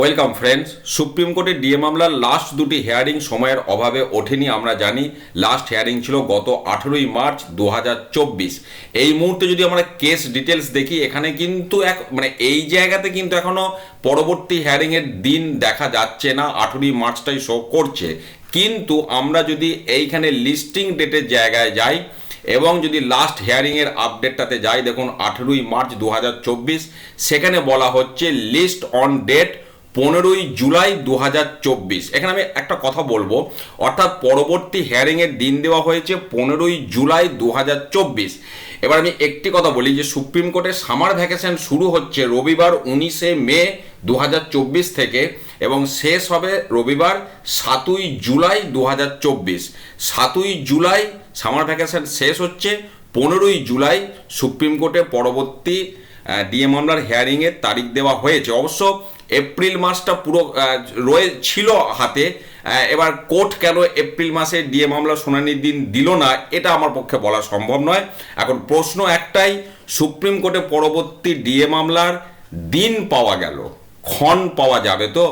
Welcome friends, supreme কোর্টের DA মামলার last দুটি হেয়ারিং সময়ের অভাবে ওঠেনি, আমরা জানি। লাস্ট হেয়ারিং ছিল গত আঠেরোই মার্চ দু হাজার চব্বিশ। এই মুহূর্তে যদি আমরা কেস ডিটেলস দেখি, এখানে কিন্তু এক মানে এই জায়গাতে কিন্তু এখনও পরবর্তী হেয়ারিংয়ের দিন দেখা যাচ্ছে না, আঠেরোই মার্চটাই শো করছে। কিন্তু আমরা যদি এইখানে লিস্টিং ডেটের জায়গায় যাই, এবং যদি লাস্ট হিয়ারিংয়ের আপডেটটাতে যাই, দেখুন আঠেরোই মার্চ দু হাজার চব্বিশ, সেখানে বলা হচ্ছে লিস্ট অন ডেট পনেরোই জুলাই দু হাজার চব্বিশ। এখানে আমি একটা কথা বলব। অর্থাৎ পরবর্তী হিয়ারিংয়ের দিন দেওয়া হয়েছে পনেরোই জুলাই দু হাজার চব্বিশ। এবার আমি একটি কথা বলি যে সুপ্রিম কোর্টের সামার ভ্যাকেশন শুরু হচ্ছে রবিবার উনিশে মে দু হাজার চব্বিশ থেকে এবং শেষ হবে রবিবার সাতই জুলাই দু হাজার সাতই জুলাই সামার ভ্যাকেশন শেষ হচ্ছে, পনেরোই জুলাই সুপ্রিম কোর্টে পরবর্তী ডিএ মামলার হেয়ারিংয়ের তারিখ দেওয়া হয়েছে। অবশ্য এপ্রিল মাসটা পুরো রয়ে ছিল হাতে। এবার কোর্ট কেন এপ্রিল মাসে ডিএ মামলা শুনানির দিন দিল না, এটা আমার পক্ষে বলা সম্ভব নয়। এখন প্রশ্ন একটাই, সুপ্রিম কোর্টে পরবর্তী ডিএ মামলার দিন পাওয়া গেল, ক্ষণ পাওয়া যাবে তো?